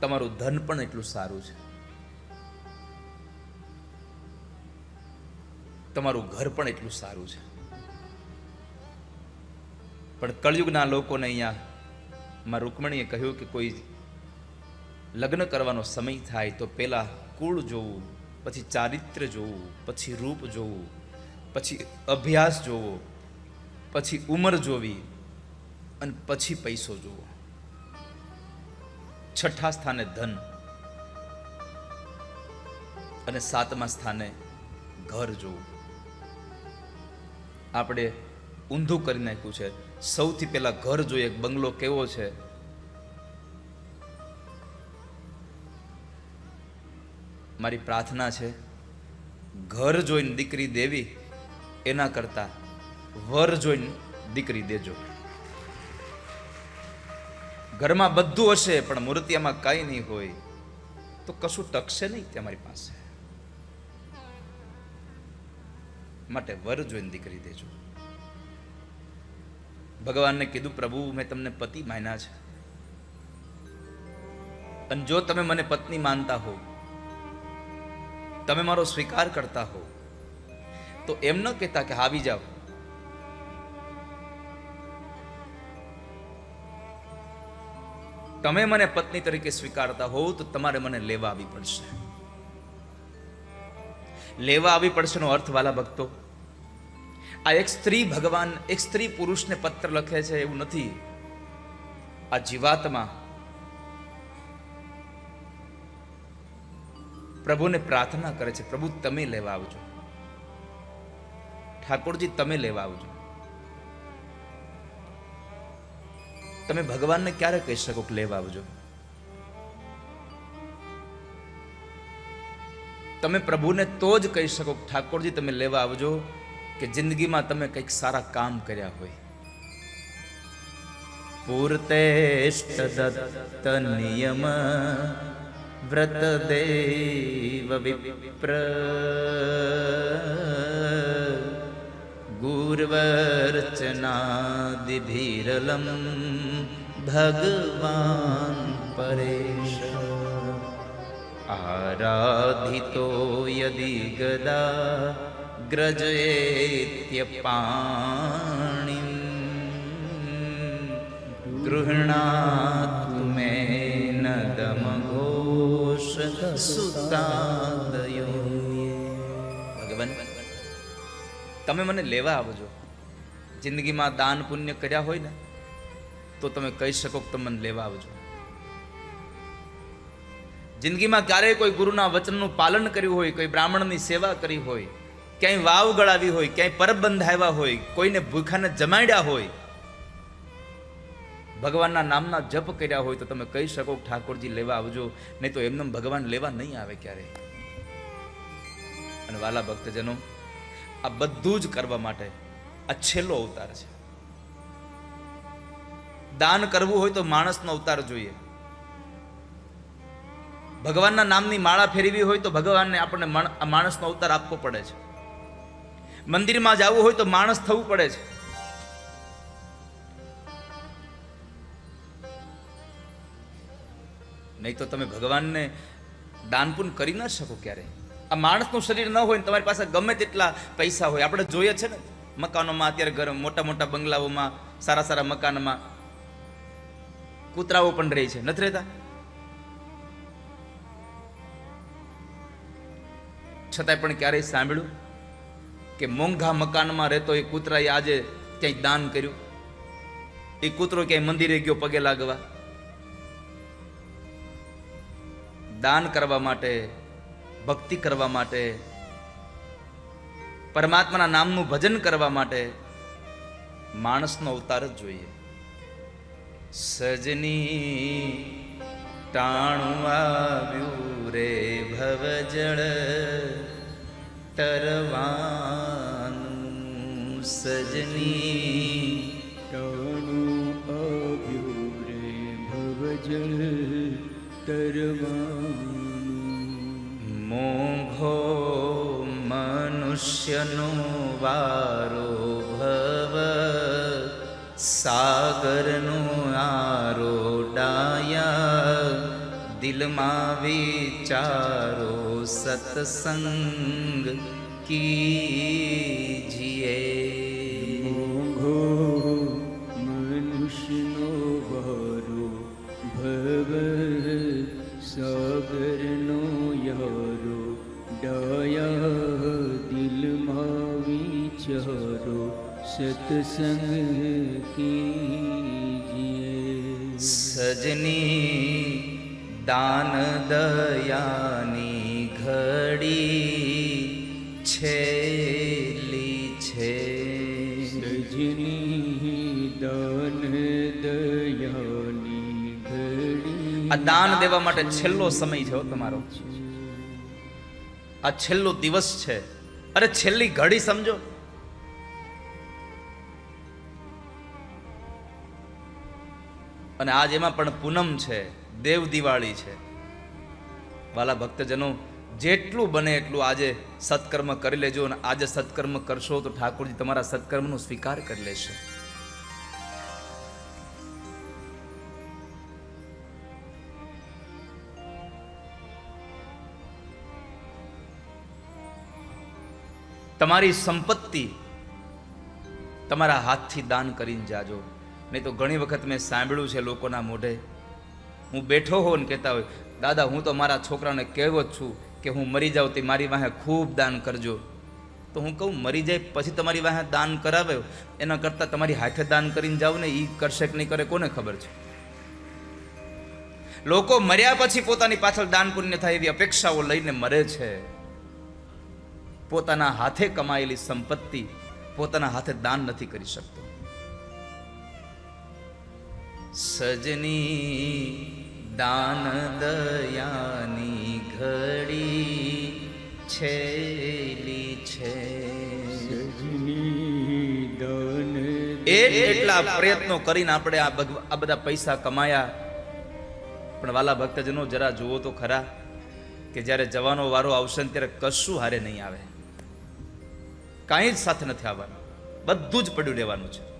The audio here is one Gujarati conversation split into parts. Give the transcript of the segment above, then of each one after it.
તમારું ધન પણ એટલું સારું છે. તમારું ઘર પણ એટલું સારું છે. પણ કળયુગના લોકોને અહીંયા માં રૂકમણીએ કહ્યું કે કોઈ લગ્ન કરવાનો સમય થાય તો પહેલાં કુળ જોવું, પછી ચારિત્ર્ય જોવું, પછી રૂપ જોવું, પછી અભ્યાસ જોવો, પછી ઉંમર જોવી, અને પછી પૈસો જોવો. છઠ્ઠા સ્થાને ધન અને સાતમા સ્થાને ઘર જોવું. આપણે ઊંધું કરી નાખ્યું છે. સૌથી પહેલા ઘર જોઈએ બંગલો કેવો છે? મારી પ્રાર્થના છે, ઘર જોઈને દીકરી દેવી, એના કરતાં વર જોઈને દીકરી દેજો. ઘરમાં બધું હશે, પણ મૂર્તિયામાં કાંઈ નહીં હોય. તો કશું ટકશે નહીં તમારી પાસે. માટે વર જોઈને દીકરી દેજો. ભગવાનને કીધું, પ્રભુ, મેં તમને પતિ માન્યા છે. અને જો તમે મને પત્ની માનતા હો, તમે મારો સ્વીકાર કરતા હો, તો એમ ન કહેતા કે આવી જાઓ. તમે મને પત્ની તરીકે સ્વીકારતા હોવ તો તમારે મને લેવા આવી પડશે. લેવા આવી પડશે નો અર્થ વાલા ભક્તો, આ એક સ્ત્રી ભગવાન, એક સ્ત્રી પુરુષને પત્ર લખે છે એવું નથી. આ જીવાત્મા પ્રભુને પ્રાર્થના કરે છે, પ્રભુ તમે લેવા આવજો. ઠાકોરજી, તમે લેવા આવજો. તમે ભગવાનને ક્યારે કહી શકો કે લેવા આવજો? તમે પ્રભુને તો જ કહી શકો ઠાકોરજી, તમે લેવા આવજો કે જિંદગીમાં તમે કંઈક સારા કામ કર્યા હોય. પૂર્તેષ્ટ નિયમ, વ્રત દેવ વિપ્ર. ગુર્વર્ચનાદિભીરલમ. ભગવાન પરેશ. આરાધિતો યદિ ગદા ગ્રજેત્યપાણિ ગૃહણાતુ મે દમઘોષ સુતાદયો. ભગવાન, તમે મને લેવા આવજો. જિંદગીમાં દાન પુણ્ય કર્યા હોય ને તો તમે કહી શકો કે તમે લેવા આવજો. જિંદગીમાં ક્યારેય કોઈ ગુરુના વચનનું પાલન કર્યું હોય, કોઈ બ્રાહ્મણની સેવા કરી હોય, ક્યાંય વાવ ગળાવી હોય, ક્યાંય પરબ બંધાવ્યા હોય, કોઈને ભૂખાને જમાડ્યા હોય, ભગવાનના નામના જપ કર્યા હોય તો તમે કહી શકો ઠાકોરજી લેવા આવજો, નહીં તો એમને ભગવાન લેવા નહીં આવે ક્યારે અને વાલા ભક્તજનો, આ બધું જ કરવા માટે આ છેલ્લો અવતાર છે. દાન કરવું હોય તો માણસનો અવતાર જોઈએ. ભગવાનના નામની માળા ફેરવી હોય તો ભગવાનને આપણને માણસનો અવતાર આપવો પડે છે. મંદિરમાં જવું હોય તો માણસ થવું પડે છે. નહીં તો તમે ભગવાનને દાન પણ કરી ન શકો ક્યારે. આ માણસનું શરીર ન હોય ને તમારી પાસે ગમે તેટલા પૈસા હોય. આપણે જોઈએ છે ને, મકાનોમાં અત્યારે ઘર મોટા મોટા બંગલાઓમાં સારા સારા મકાનમાં કૂતરાઓ પણ રહે છે. નથી રહેતા? છતાંય પણ ક્યારેય સાંભળ્યું કે મોંઘા મકાનમાં રહેતો એ કૂતરાએ આજે ક્યાંય દાન કર્યું? એ કૂતરો ક્યાંય મંદિરે ગયો પગે લાગવા? દાન કરવા માટે, ભક્તિ કરવા માટે, પરમાત્માના નામનું ભજન કરવા માટે માણસનો અવતાર જ જોઈએ. સજની ટાણું આવ્યું રે ભવજળ, તરવાનું સજની ટાણું આવ્યું રે ભવજળ, તરવાનું. મોઘો મનુષ્યનો વારો ભવ, સાગરનો દિલમાં વિચારો સત્સંગ કીજીએ. મોઘો મનુષ્યનો વારો ભવ સાગરનો યારો ડાયા દિલમાં વિચારો સત્સંગ કીજીએ. સજની દાન દયાની ઘડી છેલી છે સજની દાન દયાની ઘડી આ દાન દેવા માટે છેલ્લો સમય છે તમારો આ છેલ્લો દિવસ છે અરે છેલ્લી ઘડી સમજો અને આજ એમાં પણ પૂનમ છે દેવ દિવાળી છે. વાલા ભક્તજનો, જેટલું બને એટલું આજે સત્કર્મ કરી લેજો અને આજે સત્કર્મ કરશો તો ઠાકોરજી તમારા સત્કર્મનો સ્વીકાર કરી લેશે. તમારી સંપત્તિ તમારા હાથથી દાન કરીને જાજો. નહીં તો ઘણી વખત મેં સાંભળ્યું છે લોકોના મોઢે હું બેઠો હોઉં ને કહેતા હોય, દાદા, હું તો મારા છોકરાને કહેવો જ છું કે હું મરી જાઉં તે મારી વાહે ખૂબ દાન કરજો. તો હું કહું, મરી જાય પછી તમારી વાહે દાન કરાવે? એના કરતાં તમારી હાથે દાન કરીને જાવ ને એ કરશે કે નહીં કરે કોને ખબર છે? લોકો મર્યા પછી પોતાની પાછળ દાન પુણ્ય થાય એવી અપેક્ષાઓ લઈને મરે છે. પોતાના હાથે કમાયેલી સંપત્તિ પોતાના હાથે દાન નથી કરી શકતો. સજની દાન દયાની ઘડી છેલી છે એટલા પ્રયત્નો કરીને આપણે આ આ બધા પૈસા કમાયા. પણ વાલા ભક્તજનો જરા જુઓ તો ખરા કે જ્યારે જવાનો વારો આવશે ને ત્યારે કશું હારે નહીં આવે. કાંઈ જ સાથે નથી આવવાનું. બધું જ પડ્યું રહેવાનું છે.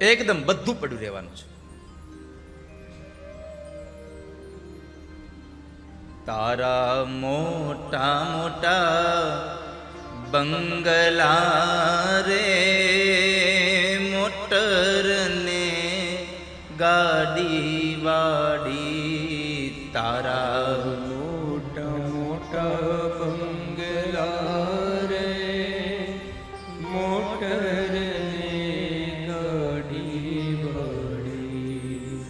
એકદમ બધું પડ્યું રહેવાનું છે. તારા મોટા મોટા બંગલા રે મોટર ને ગાડી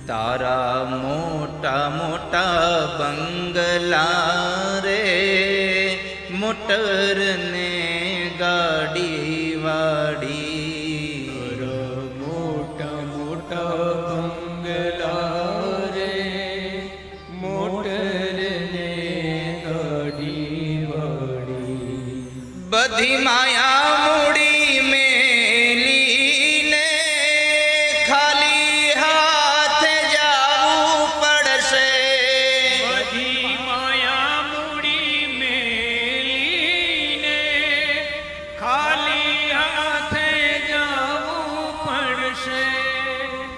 તારા મોટા મોટા બંગલા રે મોટર ને ગાડી વાડી મોટા મોટા બંગલા રે મોટર ને ગાડી વાળી બધી માયા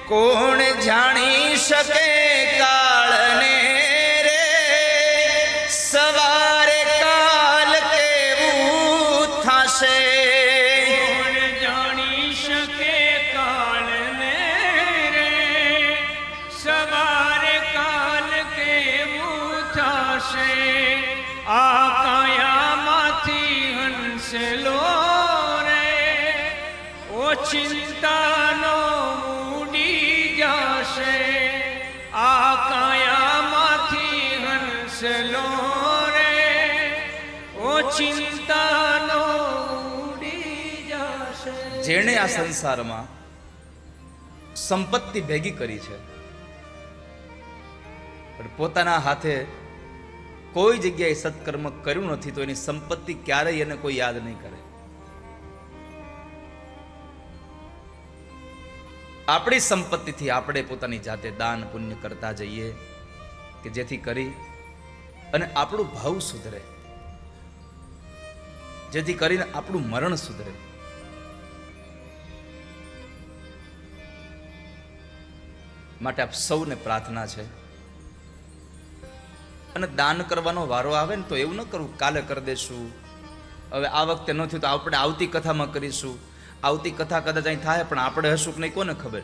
કોણ જાણી શકે કાળને રે? સવારે કાલ કેવું થશે? જાણી શકે કાળને રે? સવારે કાલ કેવું થશે? આ કાયામાંથી હંસલો રે? ઓ ચિંતાનો હંસલો રે, ઓ ચિંતાનો જેણે આ સંસારમાં સંપત્તિ ભેગી કરી છે, પણ પોતાના હાથે કોઈ જગ્યાએ સત્કર્મ કર્યું નથી, તો એની સંપત્તિ ક્યારેય એને કોઈ યાદ નહીં કરે. આપણી સંપત્તિથી આપણે પોતાની જાતે દાન પુણ્ય કરતા જઈએ કે જેથી કરી અને આપણું ભાવ સુધરે. જેથી કરીને આપણું મરણ સુધરે. માટે આપ સૌને પ્રાર્થના છે. અને દાન કરવાનો વારો આવે ને તો એવું ન કરવું કાલે કરી દેશું. હવે આ વખતે ન થયું તો આપણે આવતી કથામાં કરીશું. આવતી કથા કદાચ અહીં થાય પણ આપણે હશું કે નહીં, કોને ખબર?